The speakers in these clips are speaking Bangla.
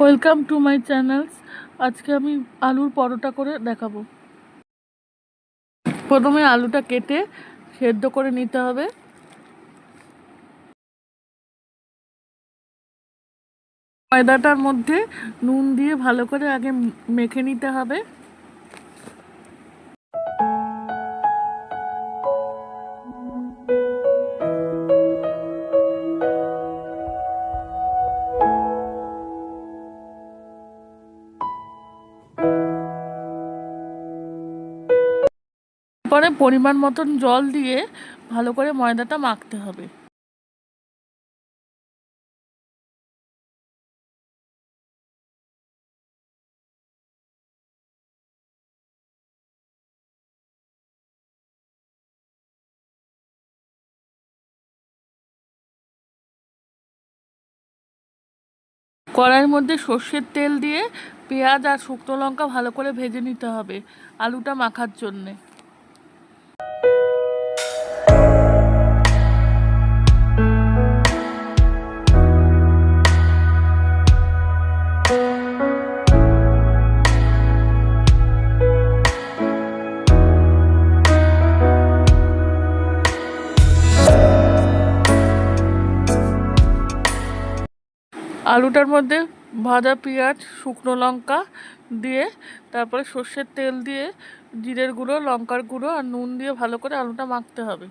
ওয়েলকাম টু মাই চ্যানেলস আজকে আমি আলুর পরোটা করে দেখাবো। প্রথমে আলুটা কেটে সেদ্ধ করে নিতে হবে। ময়দাটার মধ্যে নুন দিয়ে ভালো করে আগে মেখে নিতে হবে। পরে পরিমাণ মতন জল দিয়ে ভালো করে ময়দাটা মাখতে হবে। কড়াইয়ের মধ্যে সর্ষের তেল দিয়ে পেঁয়াজ আর শুকনো লঙ্কা ভালো করে ভেজে নিতে হবে, আলুটা মাখার জন্যে। আলুটার মধ্যে ভাজা পেঁয়াজ, শুকনো লঙ্কা দিয়ে, তারপরে সর্ষের তেল দিয়ে, জিরের গুঁড়ো, লঙ্কার গুঁড়ো আর নুন দিয়ে ভালো করে আলুটা মাখতে হবে।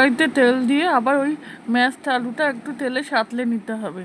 কড়াইতে তেল দিয়ে আবার ওই ম্যাশড আলুটা একটু তেলে সাতলে নিতে হবে।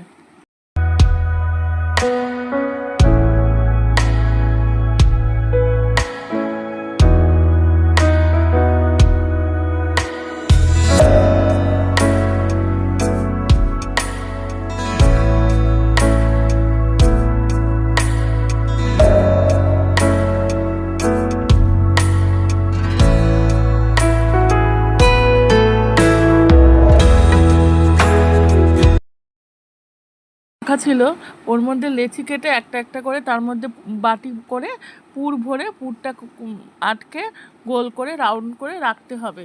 ছিল, ওর মধ্যে লেচি কেটে একটা একটা করে তার মধ্যে বাটি করে পুর ভরে পুরটা আটকে গোল করে, রাউন্ড করে রাখতে হবে।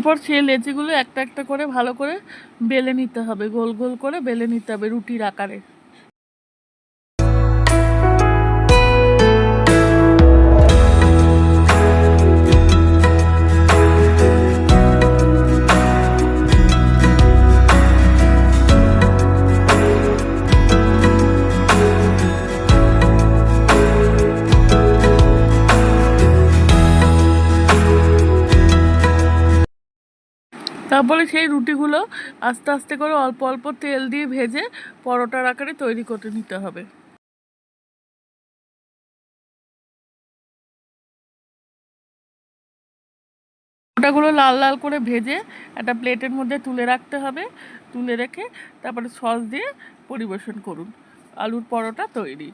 এরপর সেই লেচিগুলো একটা একটা করে ভালো করে বেলে নিতে হবে, গোল গোল করে বেলে নিতে হবে রুটির আকারে। তারপরে সেই রুটিগুলো আস্তে আস্তে করে অল্প অল্প তেল দিয়ে ভেজে পরোটার আকারে তৈরি করে নিতে হবে। ওটাগুলো লাল লাল করে ভেজে একটা প্লেটের মধ্যে তুলে রাখতে হবে। তুলে রেখে তারপরে সস দিয়ে পরিবেশন করুন। আলুর পরোটা তৈরি।